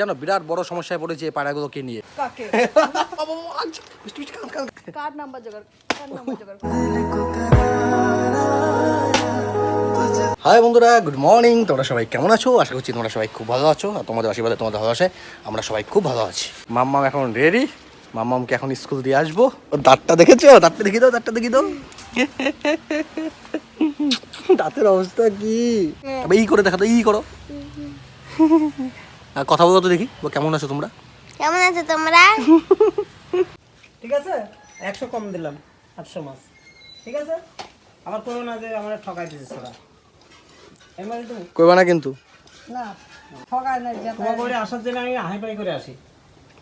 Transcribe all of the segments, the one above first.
জানো বিরাট বড় সমস্যায় পড়েছে এই পায়রাগুলোকে নিয়ে। কাকে? আচ্ছা, মিষ্টি, মিষ্টি, কান, কান, কান। কার নাম্বার জোগাড়? কার নাম্বার জোগাড়? হাই বন্ধুরা গুড মর্নিং। তোমরা সবাই কেমন আছো? আশা করছি তোমরা সবাই খুব ভালো আছো আর তোমাদের আশীর্বাদে তোমাদের ভালোবাসে আমরা সবাই খুব ভালো আছি। মাম্মাম এখন রেডি মাম্মামকে এখন স্কুল দিয়ে আসব। ওর দাঁতটা দেখেছ? দাঁতটা দেখিয়ে দাও দাঁতটা দেখিয়ে দাও। দাঁতের অবস্থা কি? এবার ই করে দেখা তো ই করো। কথা বলো তো দেখি ও কেমন আছো তোমরা? কেমন আছো তোমরা? ঠিক আছে? একশো কম দিলাম আটশো মাছ ঠিক আছে? আবার করো না যে আমার ঠকাই এমনি তুমি করবা না কিন্তু। না ঠগায় না যে তোমার করে আসার জন্য আমি হাই পাই করে আসি।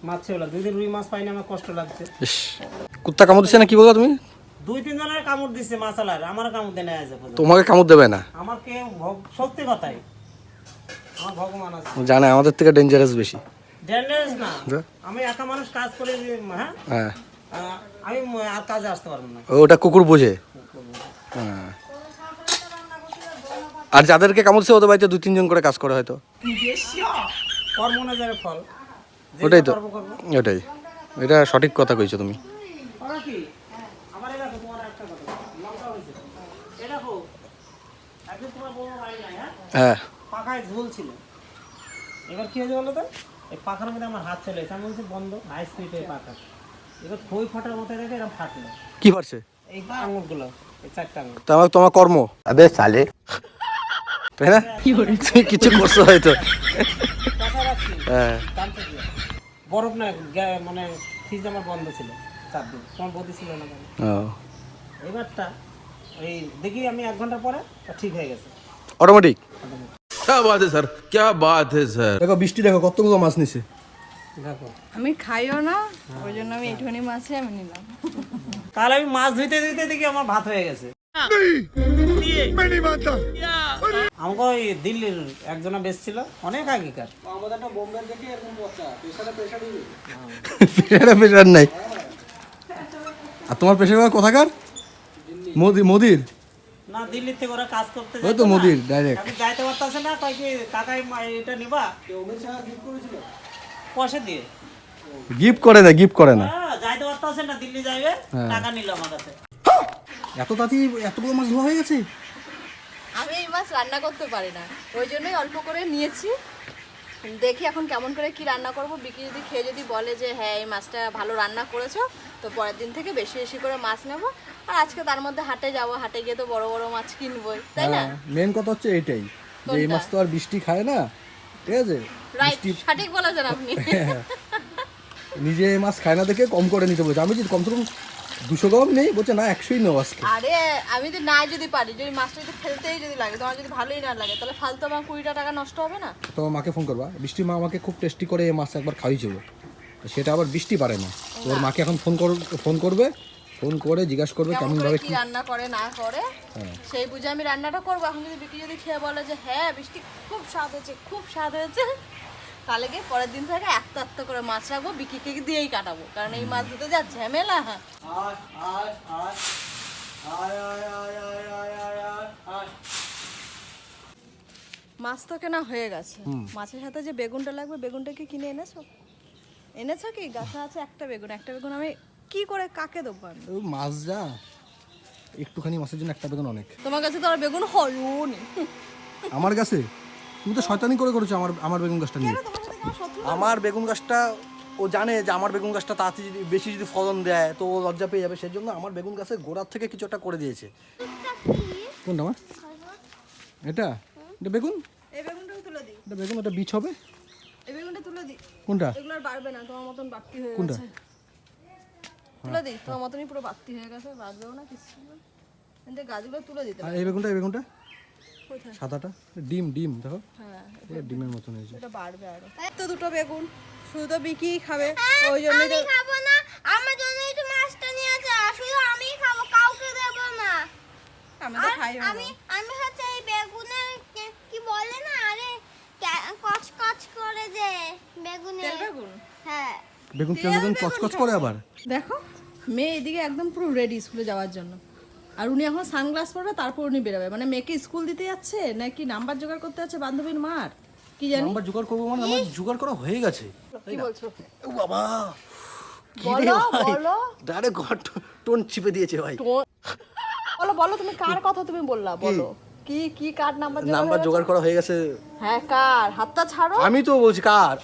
মাছ ছিল দুই দিন রুই মাছ পাইনি আমার কষ্ট লাগছে। কুত্তা কামড় দিচ্ছে না কি বলো তুমি? দুই তিন জনের কামড় দিচ্ছে মাছালার আমার কামড় দেয় না। তোমাকে কামড় দেবে না। আমাকে ভগ- সত্যি কথাই। আমার জানে আমাদের থেকে ডেঞ্জারাস বেশি। ড্যান্ডেজ না। আমি একা মানুষ কাজ করে হ্যাঁ? হ্যাঁ। আমি আর কাজে আসতে পারব না। ওটা কুকুর বোঝে। হ্যাঁ। আর যাদেরকে কামড়ছে ওদের বাড়িতে দুই তিনজন করে কাজ করে হয়তো ফল। ওটাই তো। ওটাই। এটা সঠিক কথা কইছো তুমি। হ্যাঁ? হ্যাঁ। পাখায় ঝুল ছিল। এবার কি হয়েছে বলো তো এই পাখার মধ্যে আমার হাত চলে এসে আমি বলছি বন্ধ হাই স্পিডে পাখা। এবার খই ফাটার মতো দেখে এরকম ফাটলো। কি পারছে এই আঙুরগুলো এই চারটা আঙুর তো আমার তোমার কর্ম? আবে সালে। তাই না? কিছু করছ হয়তো। কথা হ্যাঁ। বরফ না মানে ফ্রিজ আমার বন্ধ ছিল চার দিন। তোমার বদি ছিল না এবারটা ওই দেখি আমি এক ঘণ্টা পরে ঠিক হয়ে গেছে। অটোমেটিক অটোমেটিক क्या बात है सर क्या बात है सर দেখো বৃষ্টি দেখো কতগুলো মাছ নিছে দেখো আমি খাইও না ওই জন্য আমি এইটুখানি মাছই আমি নিলাম তাহলে আমি মাছ ধুইতে ধুইতে দেখি আমার ভাত হয়ে গেছে আমাকে ওই দিল্লির একজনা বেশ ছিল অনেক আগেকার প্রেশারে প্রেশার নাই আর তোমার প্রেশার কোথাকার মোদি মোদির না দিল্লি থেকে ওরা কাজ করতে যায় তো মোদির ডাইরেক্ট আমি যাইতে পারতাছে না কয় কি কাকাই এটা নিবা? পয়সা দিয়ে। গিফট করে না গিফট করে না। হ্যাঁ যাইতে পারতাছে না দিল্লি যাইবে হ্যাঁ। টাকা নিল আমার কাছে। এত তাড়াতাড়ি এতগুলো মাছ ধোয়া হয়ে গেছে? আমি এই মাছ রান্না করতে পারি না ওই জন্যই অল্প করে নিয়েছি। দেখি এখন কেমন করে কি রান্না করব। বিকি যদি খেয়ে যদি বলে যে হ্যাঁ এই মাছটা ভালো রান্না করেছ তো পরের দিন থেকে বেশি বেশি করে মাছ নেব। আর আজকে তার মধ্যে হাটে যাব হাটে গিয়ে তো বড় বড় মাছ কিনবই তাই না? মেন কথা হচ্ছে এটাই যে এই মাছ তো আর বৃষ্টি খায় না ঠিক আছে? রাইট সঠিক বলেছেন আপনি। নিজে এই মাছ খায় না দেখে কম করে নিতে বলছে। আমি যদি কমসে কম দুশো গ্রাম নেই বলছে না একশোই নেও আজকে। আরে আমি যদি না যদি পারি যদি মাছটা যদি ফেলতেই যদি লাগে তোমার যদি ভালোই না লাগে তাহলে ফালতু আমার কুড়িটা টাকা নষ্ট হবে না? তোমার মাকে ফোন করবা। বৃষ্টি মা আমাকে খুব টেস্টি করে এই মাছ একবার খাইয়েছিল। সেটা আবার বৃষ্টি পারে না। তো ওর মাকে এখন ফোন কর ফোন করবে ফোন করে জিজ্ঞাসা করবে কেমন ভাবে কি কি রান্না করে না করে হ্যাঁ। সেই বুঝে আমি রান্নাটা করব। এখন যদি বিক্রি যদি খেয়ে বলে যে হ্যাঁ বৃষ্টি খুব স্বাদ হয়েছে খুব স্বাদ হয়েছে। গিয়ে পরের দিন থেকে একটা একটা করে মাছ রাখব বিক্রিকে দিয়েই কাটাবো। কারণ এই মাছ ধুতে যা ঝামেলা হ্যাঁ। মাছ তো কেনা হয়ে গেছে। মাছের সাথে যে বেগুনটা লাগবে বেগুনটা কি কিনে এনেছো? এনেছো কি? গাছে আছে একটা বেগুন একটা বেগুন আমি কি করে কাকে দেবো আমি? মাছ যা। একটুখানি মাছের জন্য একটা বেগুন অনেক। তোমার কাছে তো আর বেগুন হয়ও নি। আমার কাছে? তুমি তো শয়তানি করে করেছ আমার আমার বেগুন গাছটা নিয়ে। আমার বেগুন গাছটা ও জানে যে আমার বেগুন গাছটা তাড়াতাড়ি যদি বেশি যদি ফলন দেয় তো ও লজ্জা পেয়ে যাবে। সেই জন্য আমার বেগুন গাছের গোড়ার থেকে কিছু একটা করে দিয়েছে। কোনটা আমার এটা? এটা বেগুন? এই বেগুনটাও তুলে দিই। এটা বেগুন ওটা বীজ হবে? এই বেগুনটা তুলে দিই। কোনটা? এগুলো আর বাড়বে না তোমার মতন বাড়তি হয়ে কোনটা? তুলে দিই তোমার মতনই পুরো বাড়তি হয়ে গেছে বাড়বেও না কিছু না। কিন্তু এই গাছগুলো তুলে দিতে এই বেগুনটা এই বেগুনটা? সাদাটা? ডিম ডিম দেখো। হ্যাঁ ডিমের মতন হয়েছে। এটা বাড়বে আরও। তো দুটো বেগুন শুধু তো বিকি খাবে। ওই জন্যই তো আমি খাব না আমার জন্য একটু মাছটা নিয়ে আছে শুধু আমিই খাব কাউকে দেবো না। আমি তো খাই আমি আমি হচ্ছে এই বেগুনের কি বলে না? আরে কে- কচ কচ করে যে বেগুনে বেগুন? হ্যাঁ। বেগুন তেল বেগুন কচকচ করে আবার? দেখো মেয়ে এদিকে একদম পুরো রেডি স্কুলে যাওয়ার জন্য। আর উনি এখন সানগ্লাস পরবে তারপর উনি বেরোবে। মানে মেয়েকে স্কুল দিতে যাচ্ছে নাকি নাম্বার জোগাড় করতে যাচ্ছে বান্ধবীর মার? কি জানি? নাম্বার জোগাড় করব মানে আমার জোগাড় করা হয়ে গেছে। কি বলছো? ও বাবা! বলো, বলো। ডাইরেক্ট ঘর টোন চিপে দিয়েছে ভাই। বলো বলো তুমি কার কথা তুমি বললা? বলো। কি কি কার নাম্বার নাম্বার জোগাড় করা হয়ে গেছে। গেছে? হ্যাঁ কার? হাতটা ছাড়ো। আমি তো বলছি কার?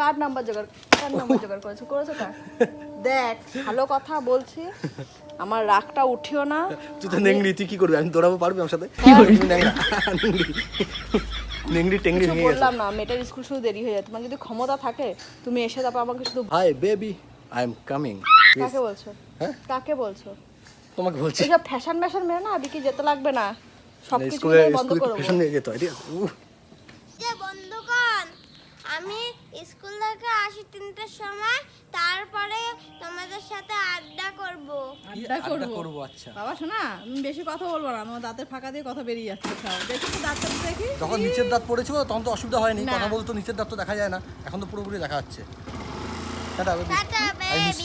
কার নাম্বার জোগাড় কার নাম্বার জোগাড় করেছ? করেছ কার? দেখ ভালো কথা বলছি। আমার রাগটা উঠিও না। তুই তো নেংড়ি তুই কি করবি? আমি দৌড়াবো পারবি আমার সাথে? নেংড়ি টেংড়ি ভেঙে গেছে বললাম না মেয়েটার স্কুল শুধু দেরি হয়ে যায়। তোমার যদি ক্ষমতা থাকে তুমি এসে তারপর আমাকে শুধু hi baby I am coming কাকে বলছো? হ্যাঁ? কাকে বলছো? তোমাকে বলছি। এসব ফ্যাশন ফ্যাশন মেয়ে না বিকি যেতে লাগবে না। সব কিছু বন্ধ করব ফ্যাশন নিয়ে যেতে হয় ঠিক আছে? আমি স্কুল থেকে আসি তিনটার সময় তারপরে তোমাদের সাথে আড্ডা করব। আড্ডা করব। করব আচ্ছা। বাবা শোনা তুমি বেশি কথা বলব না আমার দাঁতের ফাঁকা দিয়ে কথা বেরিয়ে যাচ্ছে সব। দেখি তো দাঁতটা দেখি যখন নিচের দাঁত পড়েছিল তখন তো অসুবিধা হয়নি। না। কথা বলতো নিচের দাঁত তো দেখা যায় না। এখন তো পুরোপুরি দেখা যাচ্ছে। Tata baby miss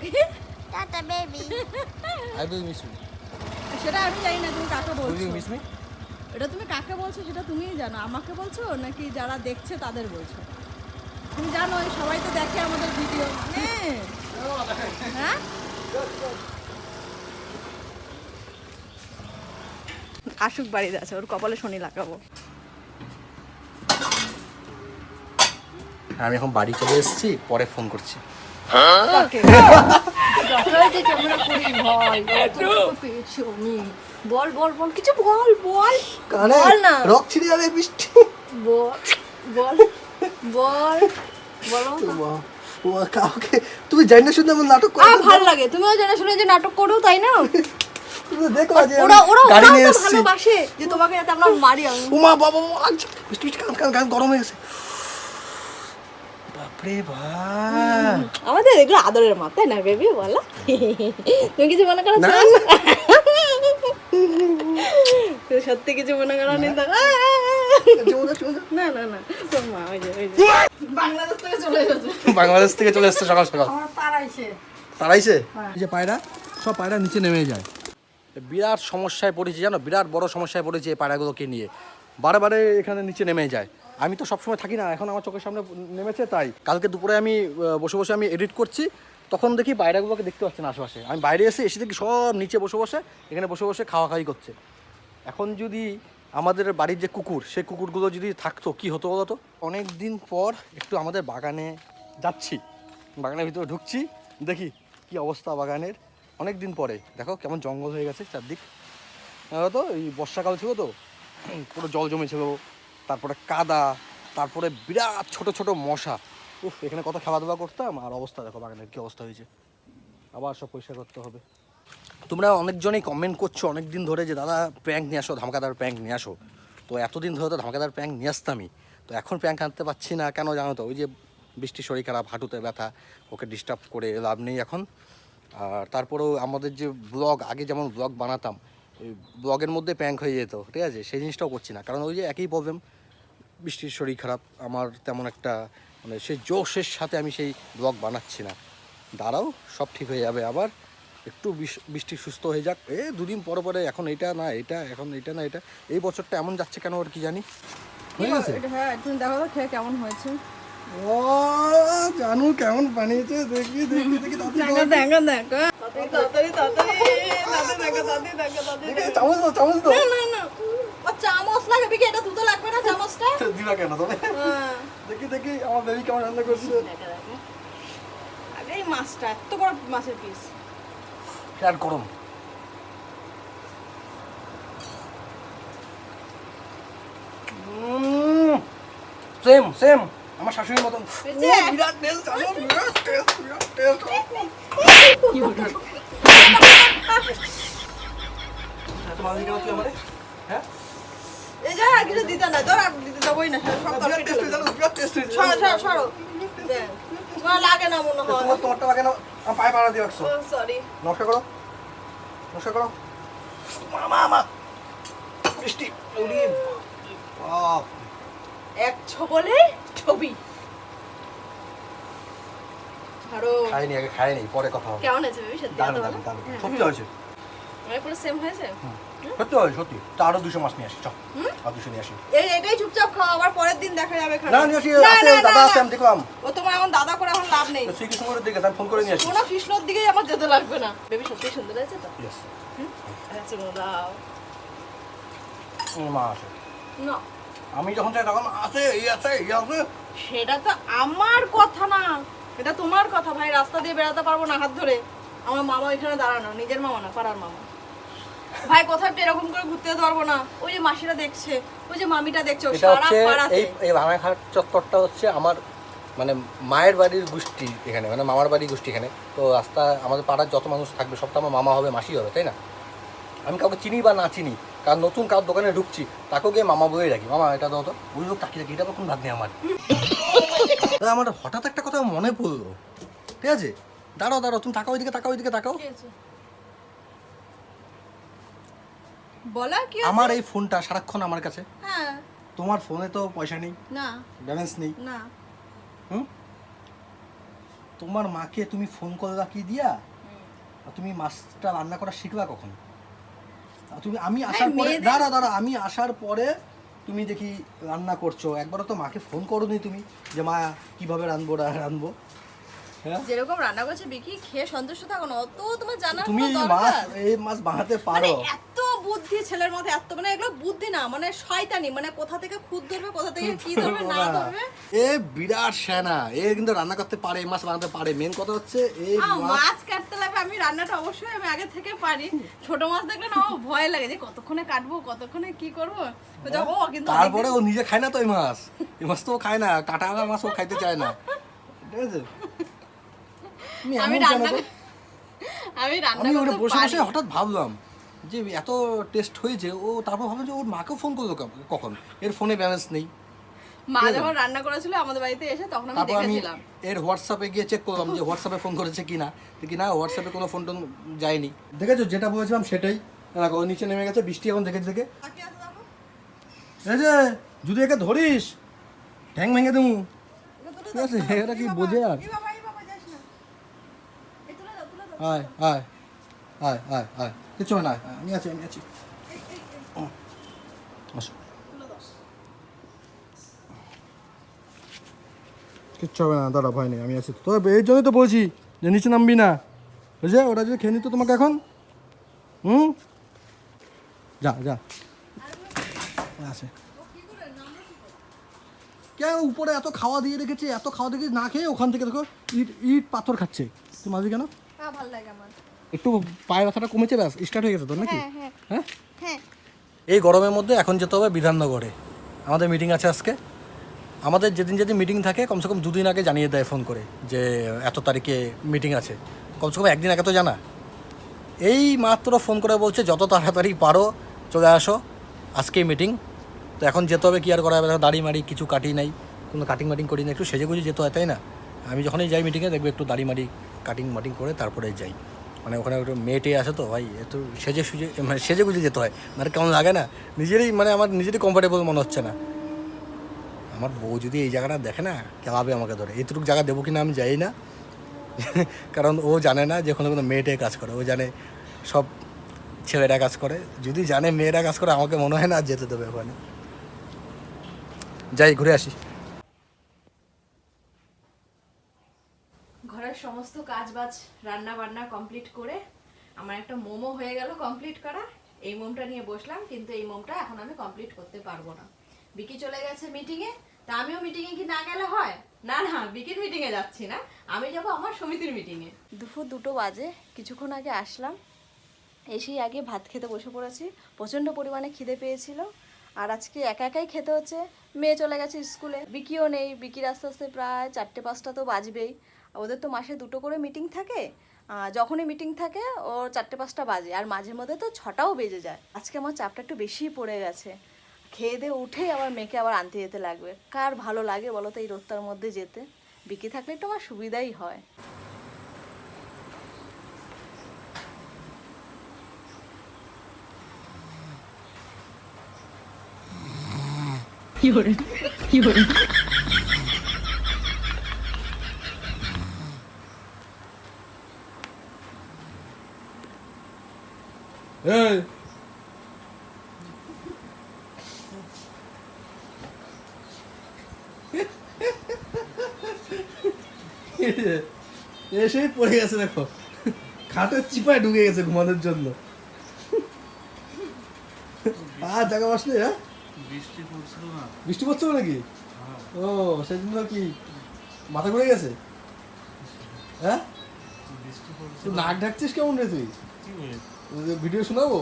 baby tata baby I will miss you সেটা আমি জানি না তুমি কাকে বলছো। মিস মি এটা তুমি কাকে বলছো সেটা তুমিই জানো আমাকে বলছো নাকি যারা দেখছে তাদের বলছো তুমি জানো সবাই তো দেখে আমাদের ভিডিও হ্যাঁ আসুক বাড়িতে আছে ওর কপালে শনি লাগাবো আমি এখন বাড়ি চলে এসেছি পরে ফোন করছি কাকে? যতই যে ক্যামেরা করি ভয়, যতটুকু পেয়েছি আমি। বল বল বল কিছু বল বল। কানে বল না। রক ছিড়ে যাবে বৃষ্টি। বল বল বল বলো ও কাউকে তুমি জানি না শুধু আমার নাটক আ করো ভালো লাগে। তুমিও জেনে শুনে যে নাটক করো তাই না? তুমি দেখো যে ওরা ওরা গাড়ি নিয়ে ভালোবাসে যে তোমাকে যাতে আমরা মারি আমি। উমা বাবা আচ্ছা বৃষ্টি বৃষ্টি কান কান কান গরম হয়ে গেছে। বাপরে ভাই আমাদের এগুলো আদরের মা তাই না বেবি? বলো। তুমি কিছু মনে করো না, সত্যি কিছু মনে করো নি। না না না। তোর মা ওই যে ওই যে। বাংলাদেশ থেকে চলে এসেছে। বাংলাদেশ থেকে চলে এসছে সকাল সকাল। তারাইছে তারাইছে এই যে পায়রা সব পায়রা নিচে নেমে যায়। বিরাট সমস্যায় পড়েছি জানো? বিরাট বড় সমস্যায় পড়েছি এই পায়রাগুলোকে নিয়ে। বারে বারে এখানে নিচে নেমে যায়। আমি তো সবসময় থাকি না এখন আমার চোখের সামনে নেমেছে তাই। কালকে দুপুরে আমি বসে বসে আমি এডিট করছি। তখন দেখি পায়রাগুলোকে দেখতে পাচ্ছি না আশেপাশে। আমি বাইরে এসে এসে দেখি সব নিচে বসে বসে এখানে বসে বসে খাওয়া খাওয়াই করছে। এখন যদি আমাদের বাড়ির যে কুকুর, সেই কুকুরগুলো যদি থাকতো, কি হতো বলো তো অনেক দিন পর একটু আমাদের বাগানে যাচ্ছি। বাগানের ভিতরে ঢুকছি, দেখি কি অবস্থা বাগানের। অনেক দিন পরে, দেখো কেমন জঙ্গল হয়ে গেছে চারদিক। জানো তো এই বর্ষাকাল ছিল তো, পুরো জল জমেছিল, তারপরে কাদা, তারপরে বিরাট ছোট ছোট মশা। উফ, এখানে কত দাওয়া করতাম, আর অবস্থা দেখো বাগানের কি অবস্থা হয়েছে। আবার সব পরিষ্কার করতে হবে। তোমরা অনেকজনেই কমেন্ট করছ অনেক দিন ধরে যে, দাদা প্র্যাঙ্ক নিয়ে আসো, ধামাকাদার প্র্যাঙ্ক নিয়ে আসো। তো এতদিন ধরে তো ধামাকাদার প্র্যাঙ্ক নিয়ে আসতামই। তো এখন প্র্যাঙ্ক আনতে পারছি না, কেন জানো তো? ওই যে বৃষ্টি শরীর খারাপ, হাঁটুতে ব্যথা, ওকে ডিস্টার্ব করে লাভ নেই এখন। আর তারপরেও আমাদের যে ব্লগ আগে যেমন ব্লগ বানাতাম ওই ব্লগের মধ্যে প্র্যাঙ্ক হয়ে যেত, ঠিক আছে? সেই জিনিসটাও করছি না। কারণ ওই যে একই প্রবলেম বৃষ্টির শরীর খারাপ, আমার তেমন একটা মানে সেই জোশের সাথে আমি সেই ব্লগ বানাচ্ছি না। দাঁড়াও, সব ঠিক হয়ে যাবে আবার। একটু বৃষ্টি সুস্থ হয়ে যাক। এ দুদিন পরে পরে এখন এটা না এটা এখন এটা না এটা। এই বছরটা এমন যাচ্ছে কেন ওর কি জানি? হয়ে গেছে? হ্যাঁ তুমি দেখো তো খেয়ে কেমন হয়েছে? ও জানু কেমন বানিয়েছে দেখি দেখি দেখি দেখো দেখো দেখো। তাড়াতাড়ি তাড়াতাড়ি তাড়াতাড়ি দেখো তাড়াতাড়ি দেখো তাড়াতাড়ি দেখি, চামচ দাও চামচ দাও। না না না। চামচ লাগবে কি এটা দুটো লাগবে না চামচটা? দিবা কেন তবে? দেখি দেখি আমার বেবি কেমন রান্না করছে। দেখো দেখো। আগে এই মাছটা এত বড় মাছের পিস ফ্যাট গরম সেম সেম আমার শাশুড়ির মতন। এই যে। ও, বিরাট টেস্ট বিরাট টেস্ট বিরাট টেস্ট এত মাছ কেন তুই আমারে হ্যাঁ? এই যে আর কিছু দিতে না তোর আর দিতে যাবোই না। সব টেস্ট জানো টেস্ট সরো সরো। লাগে না মনে হয়। তোমার তোমারটা কেন আমার পায়ে পাড়া দিয়ে রাখছো। সরি নমস্কার করো। নমস্কার করো। মামা মা। বৃষ্টি উড়ি এক ছবলে ছবি। ছাড়ো খাইনি আগে খাইনি পরে কথা হবে। কেমন আছে দারুণ দারুণ। দারুণ সত্যি হয়েছে? মানে পুরো সেম হয়েছে? সত্যি হয় সত্যি। তা আরও দুশো মাছ নিয়ে আসি চল। আর দুশো নিয়ে আসি। এই এটাই চুপচাপ খাও আবার পরের দিন দেখা যাবে না নিয়ে আসি আছে দাদা আছে আমি দেখলাম। ও তোমার এখন দাদা করে এখন লাভ নেই। তো শ্রীকৃষ্ণগরের দিকে আমি ফোন করে নিয়ে আসি। কোনো কৃষ্ণর দিকেই আমার যেতে লাগবে না। বেবি সত্যি সুন্দর তো? Yes. আচ্ছা দাও। মা আছে না। আমি যখন চাই তখন আছে এই আছে এই আছে সেটা তো আমার কথা না। এটা তোমার কথা ভাই। রাস্তা দিয়ে বেড়াতে পারব না হাত ধরে। আমার মামা এখানে দাঁড়ানো নিজের মামা না পাড়ার মামা। ভাই কোথাও এরকম করে ঘুরতে পারব না। ওই যে মাসিরা দেখছে ওই যে মামিটা দেখছে সারা পাড়াতে। এই এই রানাঘাট চত্বরটা হচ্ছে আমার মানে মায়ের বাড়ির গোষ্ঠী এখানে মানে মামার বাড়ির গোষ্ঠী এখানে। তো রাস্তা আমাদের পাড়ার যত মানুষ থাকবে সব তো আমার মামা হবে মাসি হবে তাই না? আমি কাউকে চিনি বা না চিনি কারণ নতুন কার দোকানে ঢুকছি তাকেও গিয়ে মামা বলে রাখি মামা এটা দাও তো। ওই লোক তাকিয়ে রাখি এটা কোন ভাগ নেই আমার আমার হঠাৎ একটা কথা মনে পড়ল। ঠিক আছে? দাঁড়াও দাঁড়াও তুমি তাকাও ওইদিকে তাকাও ওইদিকে তাকাও কি হয়েছে? বলা কি? আমার এই ফোনটা সারাক্ষণ আমার কাছে। হ্যাঁ। তোমার ফোনে তো পয়সা নেই না। ব্যালেন্স নেই। না। হুম? তোমার মাকে তুমি ফোন দিয়া আর তুমি মাছটা রান্না করা শিখলা কখন? আর তুমি আমি আসার পরে মেয়েদের- দাঁড়া দাঁড়া আমি আসার পরে তুমি দেখি রান্না করছ। একবারও তো মাকে ফোন করোনি তুমি যে মা কীভাবে রানবো রা- রানবো হ্যাঁ? যেরকম রান্না করছে বিকি খেয়ে সন্তুষ্ট থাকো না অত তোমার জানার তুমি কোনো মাছ দরকার এই মাছ বানাতে মানে পারো। এত বুদ্ধি ছেলের মধ্যে এত মানে এগুলো বুদ্ধি না মানে শয়তানি মানে কোথা থেকে খুদ ধরবে কোথা থেকে কি ধরবে না ধরবে। এ বিরাট সেনা এ কিন্তু রান্না করতে পারে মাছ বানাতে পারে। মেন কথা হচ্ছে এই মাছ কাটতে লাগবে আমি রান্নাটা অবশ্যই আমি আগে থেকে পারি। ছোট মাছ দেখলে না আমার ভয় লাগে যে কতক্ষণে কাটবো কতক্ষণে কি করব। ও কিন্তু তারপরে ও নিজে খায় না তো এই মাছ। এই মাছ তো খায় না কাটা মাছ ও খাইতে চায় না। ঠিক আছে? আমি রান্না? আমি রান্না করতে পারি বসে হঠাৎ ভাবলাম যে এত টেস্ট হয়েছে ও তারপর ভাবলাম যে ওর মাকেও ফোন করল কখন? এর ফোনে ব্যালেন্স নেই। মা যখন রান্না করেছিল আমাদের বাড়িতে এসে তখন আমি দেখেছিলাম। এর হোয়াটসঅ্যাপে গিয়ে চেক করলাম যে হোয়াটসঅ্যাপে ফোন করেছে কিনা। কি না হোয়াটসঅ্যাপে কোনো ফোন টোন যায়নি। দেখেছ যেটা বলেছিলাম সেটাই। দেখো নিচে নেমে গেছে বৃষ্টি এখন দেখে। দেখে। এই যে যদি একে ধরিস ঠ্যাং ভেঙে দেবো। ঠিক আছে কি বোঝে আর? আয় আয় আয় কিচ্ছু না আমি আছি আমি আছি কিচ্ছু হবে না দাদা ভয় নেই আমি আছি তো এই জন্যই তো বলছি যে নিচে নামবি না বুঝলে ওরা যদি খেয়ে নিত তোমাকে এখন হুম যা যা আছে কে উপরে এত খাওয়া দিয়ে রেখেছে, এত খাওয়া দিয়ে না খেয়ে ওখান থেকে দেখো, ইট ইট পাথর খাচ্ছে। তুমি মাঝি কেন? হ্যাঁ ভালো লাগে আমার। একটু পায়ের ব্যথাটা কমেছে ব্যাস স্টার্ট হয়ে গেছে তো নাকি? হ্যাঁ হ্যাঁ। হ্যাঁ? হ্যাঁ। এই গরমের মধ্যে এখন যেতে হবে বিধাননগরে। আমাদের মিটিং আছে আজকে। আমাদের যেদিন যেদিন মিটিং থাকে কমসে কম দুদিন আগে জানিয়ে দেয় ফোন করে যে এত তারিখে মিটিং আছে। কমসে কম একদিন আগে তো জানা। এই মাত্র ফোন করে বলছে যত তাড়াতাড়ি পারো চলে আসো। আজকেই মিটিং তো এখন যেতে হবে কি আর করা হবে দাড়ি মাড়ি কিছু কাটি নাই। কোনো কাটিং মাটিং করি না একটু সেজে গুজে যেতে হয় তাই না? আমি যখনই যাই মিটিংয়ে দেখব একটু দাড়ি মাড়ি কাটিং মাটিং করে তারপরে যাই। মানে ওখানে একটু মেয়েটে আছে তো ভাই, একটু সেজে সুজে মানে সেজে গুজে যেতে হয়। মানে কেমন লাগে না? নিজেরই মানে আমার নিজেরই কমফোর্টেবল মনে হচ্ছে না। আমার বউ যদি এই জায়গাটা দেখে না কেলাবে আমাকে ধরে। এইটুকু জায়গা দেবো কিনা আমি যাই না। কারণ ও জানে না যে কোনো কোনো মেয়েটাই কাজ করে। ও জানে সব ছেলেরা কাজ করে। যদি জানে মেয়েরা কাজ করে, আমাকে মনে হয় না যেতে দেবে ওখানে। যাই, ঘুরে আসি। ঘরের সমস্ত কাজ বাজ রান্না বান্না কমপ্লিট করে আমার একটা মোমো হয়ে গেল কমপ্লিট করা। এই মোমটা নিয়ে বসলাম, কিন্তু এই মোমটা এখন আমি কমপ্লিট করতে পারব না। বিকি চলে গেছে মিটিংয়ে তা আমিও মিটিংয়ে কি না গেলে হয়? না না, বিকির মিটিংয়ে যাচ্ছি না। আমি যাব আমার সমিতির মিটিংয়ে দুপুর দুটো বাজে, কিছুক্ষণ আগে আসলাম। এসেই আগে ভাত খেতে বসে পড়েছি। প্রচণ্ড পরিমাণে খিদে পেয়েছিল। আর আজকে একা একাই খেতে হচ্ছে। মেয়ে চলে গেছে স্কুলে। বিকিও নেই। বিকির আস্তে আস্তে প্রায় চারটে পাঁচটা তো বাজবেই। ওদের তো মাসে দুটো করে মিটিং থাকে। যখনই মিটিং থাকে, ওর চারটে পাঁচটা বাজে। আর মাঝে মধ্যে তো ছটাও বেজে যায়। আজকে আমার চাপটা একটু বেশিই পড়ে গেছে। খেয়ে দিয়ে উঠে আবার মেয়েকে আবার আনতে যেতে লাগবে। কার ভালো লাগে বলো তো এই রোদটার মধ্যে যেতে? বিকি থাকলে একটু আমার সুবিধাই হয়। এসেই পড়ে গেছে দেখো। খাটের চিপায় ঢুকে গেছে ঘুমানোর জন্য। আর জায়গা হ্যাঁ? বৃষ্টি পড়ছিল না। বৃষ্টি পড়ছিল নাকি? হ্যাঁ। ও সেদিন কি মাথা ঘুরে গেছে? হ্যাঁ? নাক ঢাকছিস কেমন রে তুই? কি ভিডিও শোনাবো?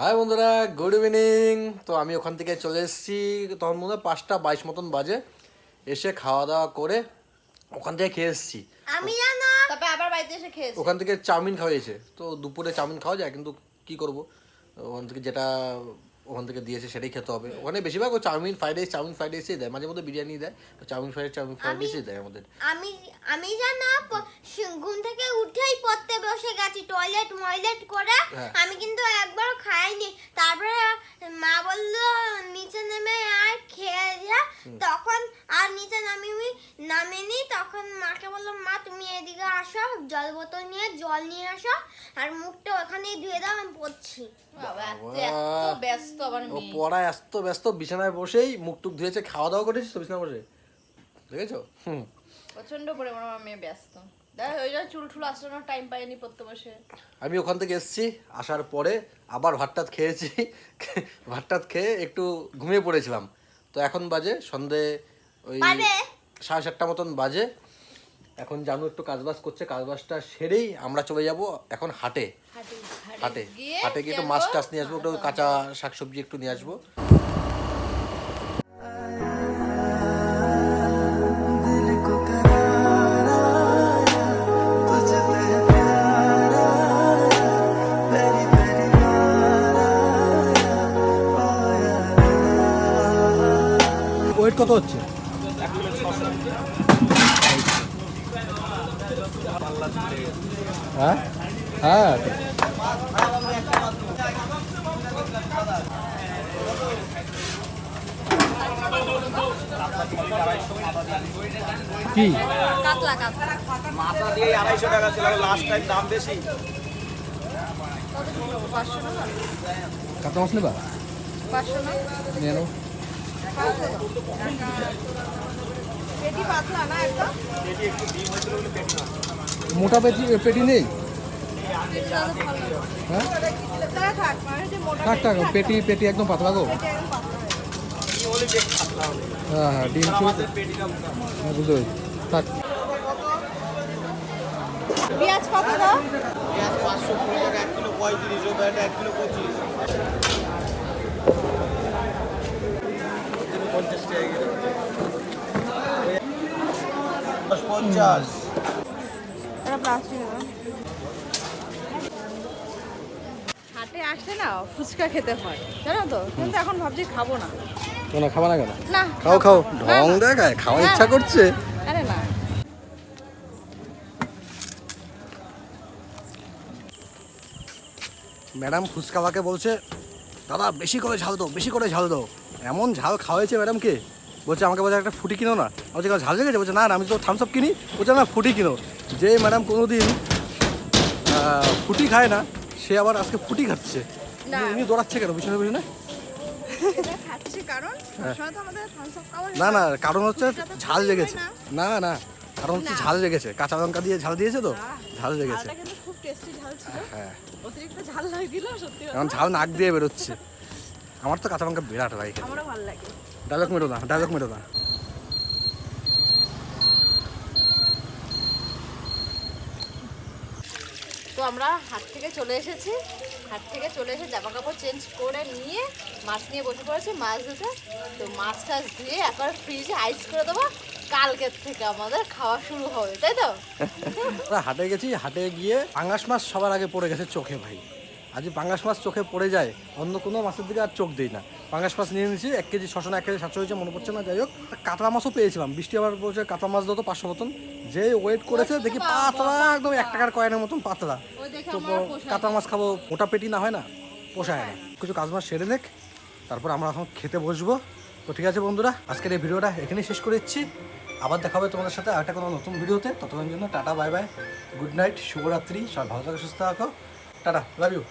হাই বন্ধুরা গুড ইভিনিং। তো আমি ওখান থেকে চলে এসেছি। তখন মনে হয় পাঁচটা বাইশ মতন বাজে। এসে খাওয়া দাওয়া করে ওখান থেকে খেয়ে এসেছি। আমি জানো। আবার বাড়িতে এসে খেয়েছি ওখান থেকে চাউমিন খাওয়াইছে তো দুপুরে চাউমিন খাওয়া যায় কিন্তু কি করব? ওখান থেকে যেটা ওখান থেকে দিয়েছে সেটাই খেতে হবে। ওখানে বেশিরভাগ ও chowmein fried rice chowmein fried রাইসই দেয় মাঝে মধ্যে বিরিয়ানি দেয় তো চাউমিন ফ্রাইড চাউমিন ফ্রাইড রাইসই দেয় আমাদের। আমি আমি জানো ঘুম থেকে উঠেই পড়তে বসে গেছি টয়লেট ময়লেট করে। আমি কিন্তু একবার খাইনি। তারপরে মা বলল নিচে নেমে আর খেয়ে যা। তখন আর নিচে নামিনি নামিনি তখন মাকে বললাম মা তুমি এদিকে আসো জল বোতল নিয়ে জল নিয়ে আসো আর মুখটা ওখানেই ধুয়ে দাও আমি পড়ছি। ও পড়ায় এত ব্যস্ত বিছানায় বসেই মুখ টুক ধুয়েছে খাওয়া দাওয়া করেছিস তো বিছানায় বসে? দেখেছ? হুম। প্রচণ্ড পরিমাণে আমার মেয়ে ব্যস্ত। আমি ওখান থেকে এসেছি আসার পরে আবার ভাতটাত খেয়েছি ভাতটাত খেয়ে একটু ঘুমিয়ে পড়েছিলাম। তো এখন বাজে সন্ধে ওই সাড়ে সাতটা মতন বাজে। এখন জানু একটু কাজবাজ করছে কাজবাজটা সেরেই আমরা চলে যাব এখন হাটে। হাটে। হাটে গিয়ে একটু মাছ? টাছ নিয়ে আসব একটু কাঁচা শাকসবজি একটু নিয়ে আসব। ওয়েট কত হচ্ছে? হ্যাঁ? হ্যাঁ কি? কাতলা কাতলা। মাথা দিয়ে আড়াইশো টাকা ছিল লাস্ট টাইম দাম বেশি। কাতলা মাছ নেবা? নিয়ে নাও। মোটা পেটি পেটি নেই। হ্যাঁ থাক মানে পেটি পেটি একদম পাতলা গো। হয়ে। হ্যাঁ ডিম চুল হ্যাঁ বুঝতে পেরেছি। থাক। পেঁয়াজ কত দাও? পাঁচশো কুড়ি টাকা এক কিলো পঁয়ত্রিশ ও ব্যাট এক কিলো পঁচিশ। পঞ্চাশ টাকা পঞ্চাশ। এটা প্লাস্টিক হাটে আসলে না ফুচকা খেতে হয়। জানো তো? কিন্তু এখন ভাবছি খাব না। কেন খাবা না কেন? না খাও খাও। ঢং দেখায় খাওয়ার ইচ্ছা করছে। আরে না। ম্যাডাম ফুচকাওয়াকে বলছে দাদা বেশি করে ঝাল দাও বেশি করে ঝাল দাও। এমন ঝাল খাওয়াইছে ম্যাডামকে। বলছে আমাকে বলছে একটা ফুটি কিনো না। বলছে ঝাল লেগেছে? বলছে না না আমি তো থামস আপ কিনি। বলছে না ফুটি কিনো। যে ম্যাডাম কোনো দিন ফুটি খায় না সে আবার আজকে ফুটি খাচ্ছে। উনি দৌড়াচ্ছে কেন? পিছনে পিছনে? খাওয়া না না কারণ হচ্ছে ঝাল লেগেছে। না। না কারণ হচ্ছে ঝাল লেগেছে। কাঁচা লঙ্কা দিয়ে ঝাল দিয়েছে তো? ঝাল লেগেছে। ঝাল ছিল। হ্যাঁ ঝাল। এখন নাক দিয়ে বেরোচ্ছে। আমার তো কাঁচা লঙ্কা বিরাট লাগে। ডায়লগ মেরো না ডায়লগ মেরো না। তো আমরা হাট থেকে চলে এসেছি। হাট থেকে চলে এসে জামা কাপড় চেঞ্জ করে নিয়ে মাছ নিয়ে বসে পড়েছি, মাছ ধুতে। তো মাছ টাছ ধুয়ে একবার ফ্রিজে আইস করে দেবো। কালকের থেকে আমাদের খাওয়া শুরু হবে, তাই তো? হাটে গেছি, হাটে গিয়ে আঙাশ মাছ সবার আগে পড়ে গেছে চোখে ভাই। আজ পাঙ্গাস মাছ চোখে পড়ে যায় অন্য কোনো মাছের দিকে আর চোখ দিই না। পাঙ্গাস মাছ নিয়ে নিয়েছি এক কেজি ছশো না এক কেজি সাতশো হয়েছে মনে পড়ছে না যাই হোক। কাতলা মাছও পেয়েছিলাম বৃষ্টি আবার বলছে কাতলা মাছ দাও তো পাঁচশো মতন। যে ওয়েট করেছে দেখি পাতলা একদম এক টাকার কয়েনের মতন পাতলা। তো কাতলা মাছ খাব মোটা পেটি না হয় না? পোষায় না। কিছু কাজ মাছ সেরে নেক তারপর আমরা এখন খেতে বসবো। তো ঠিক আছে বন্ধুরা আজকের এই ভিডিওটা এখানেই শেষ করে দিচ্ছি। আবার দেখা হবে তোমাদের সাথে আরেকটা কোনো নতুন ভিডিওতে। ততক্ষণ জন্য tata bye bye. Good night শুভরাত্রি সবাই ভালো থাকো সুস্থ থাকো। Tata love you